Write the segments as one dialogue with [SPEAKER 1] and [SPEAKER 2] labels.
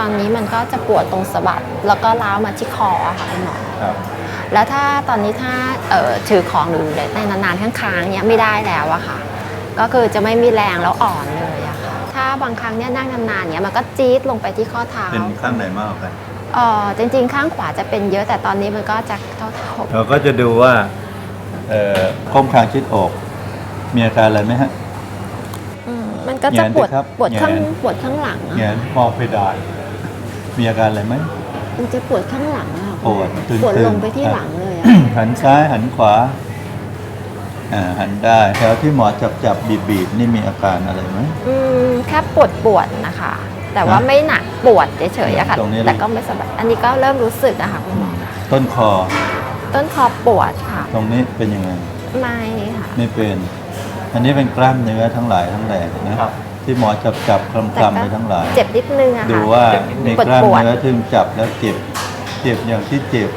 [SPEAKER 1] ตอนนี้มันก็จะปวดตรงสะบักแล้วก็ล้าวมาที่คออะค่ะคุณหมอ
[SPEAKER 2] ครับ
[SPEAKER 1] แล้วถ้าตอนนี้ถ้าเอ่อถือของหรือในนานๆค้างๆเนี้ยไม่ได้แล้วอะค่ะ ก็คือจะไม่มีแรงแล้วอ่อนเลยอะค่ะ ถ้าบางครั้งเนี่ยนั่งนานๆเนี้ยมันก็จี๊ดลงไปที่ข้อเท้า
[SPEAKER 2] เป็นข้างไหนมากกว่ากัน
[SPEAKER 1] เออจริงๆ ข้างขวาจะเป็นเยอะแต่ตอนนี้มันก็จะเท่าๆ
[SPEAKER 2] เราก็จะดูว่าเอ่อก้มคางชิดอกมีอาการอะไรไหมฮะ
[SPEAKER 1] อืมมันก็จะ
[SPEAKER 2] แหง
[SPEAKER 1] ปวด
[SPEAKER 2] สิครับ
[SPEAKER 1] ปวดข้าง
[SPEAKER 2] แหง
[SPEAKER 1] ปวดข้างหลังอะ
[SPEAKER 2] แงนมองเพดาน มีอาการอะไรไหม
[SPEAKER 1] มันจะปวดข้างหลังอะค่ะ
[SPEAKER 2] ปวดตึงๆ
[SPEAKER 1] ปวดลงไปที่
[SPEAKER 2] อะ
[SPEAKER 1] หลังเลยอะ
[SPEAKER 2] หันซ้ายหันขวาอ่าหันได้แถวที่หมอจับจับบีบบีบนี่มีอาการอะไรไหม
[SPEAKER 1] อืมแค่ปวดปวดๆนะคะ แต่ว่า
[SPEAKER 2] นะ
[SPEAKER 1] ไม่หนักปวดเฉยๆอะค่ะ
[SPEAKER 2] ตรงนี้เลย
[SPEAKER 1] แต่ก็ไม่สบายอันนี้ก็เริ่มรู้สึกอะค่ะคุณหมอ
[SPEAKER 2] ต้นคอ
[SPEAKER 1] ต้นคอปวดค่ะ
[SPEAKER 2] ตรงนี้เป็นยังไง
[SPEAKER 1] ไม่ค่ะ
[SPEAKER 2] ไม่เป็น อันนี้เป็นกล้ามเนื้อทั้งหลายทั้งแหล่นะครับ ที่หมอจับจับคลำ
[SPEAKER 1] แต่
[SPEAKER 2] คลำ
[SPEAKER 1] ก็
[SPEAKER 2] ไปทั้งหลาย
[SPEAKER 1] เจ็บนิดนึงอะ
[SPEAKER 2] ดู
[SPEAKER 1] ค่ะ
[SPEAKER 2] ว่าใน
[SPEAKER 1] ปวด
[SPEAKER 2] กล้าม
[SPEAKER 1] ปวด
[SPEAKER 2] เนื้อที่จับแล้วเจ็บ เจ็บอย่างที่เจ็บ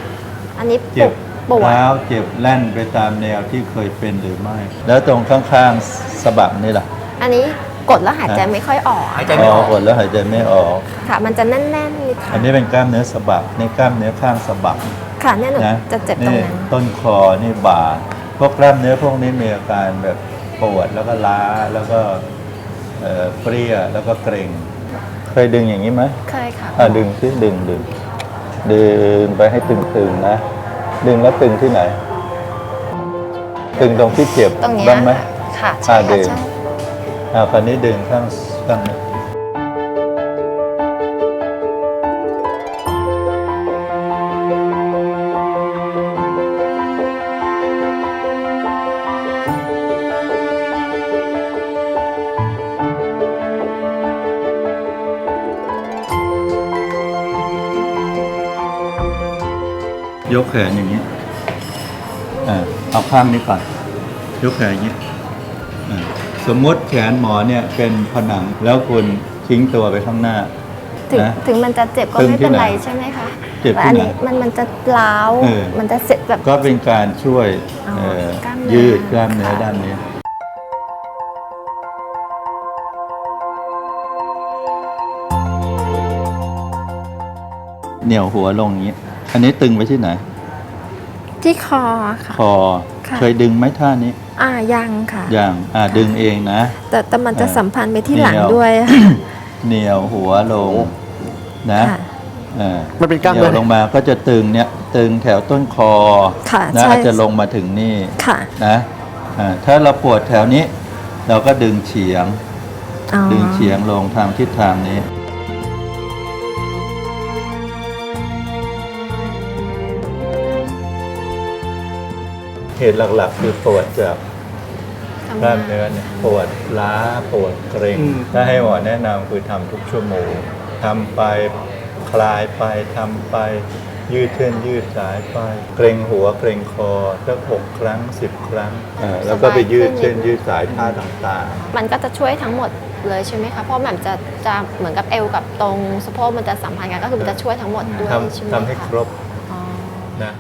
[SPEAKER 1] อันนี้
[SPEAKER 2] เจ็บ
[SPEAKER 1] ปวด
[SPEAKER 2] ร้าวเจ็บแล่นไปตามแนวที่เคยเป็นหรือไม่ แล้วตรงข้างๆสะบักนี่ล่ะ
[SPEAKER 1] อันนี้กดแล้วหายใจไม่ค่อยออก
[SPEAKER 3] หายใจไม่ออก
[SPEAKER 2] กดแล้วหายใจไม่ออก
[SPEAKER 1] ค่ะ มันจะแน่นๆนิดค่ะ
[SPEAKER 2] อันนี้เป็นกล้ามเนื้อสะบักนี่กล้ามเนื้อข้างสะบัก
[SPEAKER 1] ค่ะเนี่ยหนู
[SPEAKER 2] นะ
[SPEAKER 1] จะเจ็บตรง
[SPEAKER 2] นี่
[SPEAKER 1] นั้น
[SPEAKER 2] ต้นคอนี่บ่าพวกกล้ามเนื้อพวกนี้มีอาการแบบปวดแล้วก็ล้าแล้วก็ เอ่อเปรี้ยแล้วก็เกร็งเคยดึงอย่างนี้ไหม
[SPEAKER 1] เคยค่ะ
[SPEAKER 2] อะดึงที่ดึงดึงดึงไปให้ตึงๆนะ ดึงแล้วตึงที่ไหน ตึงตรงที่เจ็บ
[SPEAKER 1] ตรงเนี้ย
[SPEAKER 2] บ้างไหม
[SPEAKER 1] ค่ะใช่
[SPEAKER 2] อ่าดึ
[SPEAKER 1] ค่ะ
[SPEAKER 2] ง
[SPEAKER 1] ใช่
[SPEAKER 2] อ่าคราวนี้ดึงข้างข้างนี้ ยกแขนอย่างนี้อ่าเอาข้างนี้ก่อน ยกแขนอย่างนี้อ่าสมมติแขนหมอเนี่ยเป็นผนังแล้วคุณทิ้งตัวไปข้างหน้า
[SPEAKER 1] ถึง
[SPEAKER 2] นะ
[SPEAKER 1] ถึงมันจะเจ็บก็
[SPEAKER 2] ตึง
[SPEAKER 1] ไม่
[SPEAKER 2] ที่
[SPEAKER 1] เป็น
[SPEAKER 2] ไหน
[SPEAKER 1] ไรใช่ไหมคะ
[SPEAKER 2] เจ็บ
[SPEAKER 1] แต่
[SPEAKER 2] ที่
[SPEAKER 1] อัน
[SPEAKER 2] ไหน
[SPEAKER 1] นี้มันมันจะล้าว
[SPEAKER 2] เออ
[SPEAKER 1] มันจะเจ็บแบบ
[SPEAKER 2] ก็เป็นการช่วย
[SPEAKER 1] อ๋อ
[SPEAKER 2] เอ่อก
[SPEAKER 1] ล้ามเนื้อ
[SPEAKER 2] ยืดกล้ามเนื้อ
[SPEAKER 1] ค่ะ
[SPEAKER 2] ด้านนี้ เหนี่ยวหัวลงอย่างนี้ อันนี้ตึงไปที่ไหน
[SPEAKER 1] ที่คอค่ะ
[SPEAKER 2] คอ
[SPEAKER 1] ค่ะ
[SPEAKER 2] เคยดึงไหมท่านี้
[SPEAKER 1] อ่ายังค่ะ
[SPEAKER 2] อย่างอ่าดึงเองนะ
[SPEAKER 1] แต่แต่มันจะ
[SPEAKER 2] เออ
[SPEAKER 1] สัมพันธ์ไปที่หลัง
[SPEAKER 2] เหนียว
[SPEAKER 1] ด้วยค่ะ
[SPEAKER 2] เหนี่ยวหัวลงนะ
[SPEAKER 1] ค่ะ
[SPEAKER 2] เออ
[SPEAKER 3] มันเป็นกล้าม
[SPEAKER 2] เห
[SPEAKER 3] เนื้
[SPEAKER 2] นี่
[SPEAKER 3] อ
[SPEAKER 2] ยวลงมาก็จะตึงเนี่ยตึงแถวต้นคอ
[SPEAKER 1] ค่ะ
[SPEAKER 2] นะ
[SPEAKER 1] ใช่
[SPEAKER 2] อาจจะลงมาถึงนี่
[SPEAKER 1] ค่ะ
[SPEAKER 2] นะอ่าถ้าเราปวดแถวนี้ เราก็ดึงเฉียง
[SPEAKER 1] อ๋อ
[SPEAKER 2] ดึงเฉียงลงทางทิศทางนี้ เหตุหลักๆ คือปวดจาก
[SPEAKER 1] ทำ
[SPEAKER 2] กล้าม
[SPEAKER 1] งาน
[SPEAKER 2] เนื้อเนี่ยปวดล้าปวดเกร็ง
[SPEAKER 3] อืม
[SPEAKER 2] ถ้าให้หมอแนะนำคือทำทุกชั่วโมงทำไปคลายไปทำไป ยืดเส้นยืดสายไป เกรงหัวเกรงคอสักหกครั้งสิบครั้งอ่าแล้วก็ไปยืดเส้นยืดสายท่าต่าง
[SPEAKER 1] มันก็จะช่วยทั้งหมดเลยใช่ไหมคะ เพราะมันจะจะเหมือนกับเอวกับตรงสะโพกมันจะสัมพันธ์กันก็คือมันจะช่วยทั้งหมดด้วย
[SPEAKER 2] ๆท
[SPEAKER 1] ใช่ไหมำ
[SPEAKER 2] ทำให้
[SPEAKER 1] คะ
[SPEAKER 2] ครบ
[SPEAKER 1] อ๋อ
[SPEAKER 2] นะ